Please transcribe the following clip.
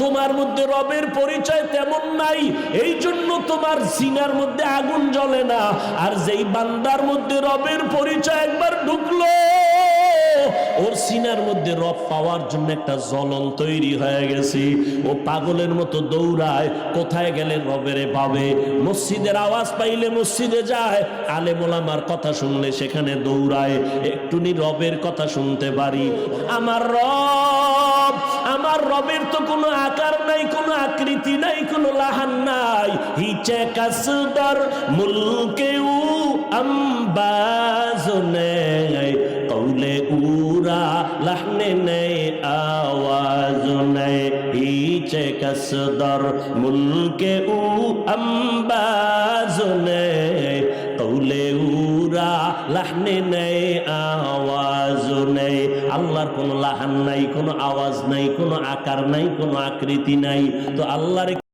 তোমার মধ্যে রবের পরিচয় তেমন নাই এই জন্য তোমার সিনার মধ্যে আগুন জ্বলে না। আর যেই বান্দার মধ্যে রবের পরিচয় একবার ঢুকলো, ওর সিনার মধ্যে রব পাওয়ার জন্য একটা তৈরি হয়ে ও পাগলের মতো দৌড়ায়, কোথায় গেলে রবেরে পাবে? মসজিদের আওয়াজ পাইলে মসজিদে যায় আলে মোলামার কথা শুনলে সেখানে দৌড়ায়। একটুনি রবের কথা শুনতে পারি। আমার রব আমার রবের তো কোনো আকার নাই, কোনো আকৃতি নাই, কোনো লাহান নাই। হিচে কাসদার মুলকেউ আম্বাজ নেই কৌলে উরা লাহনে নেই আওয়াজ নেই হিচে কাসদার মুলকে উ লাহনে নেই আওয়াজ নেই। আল্লাহর কোনো লাহান নাই, কোনো আওয়াজ নাই, কোনো আকার নাই, কোনো আকৃতি নাই। তো আল্লাহর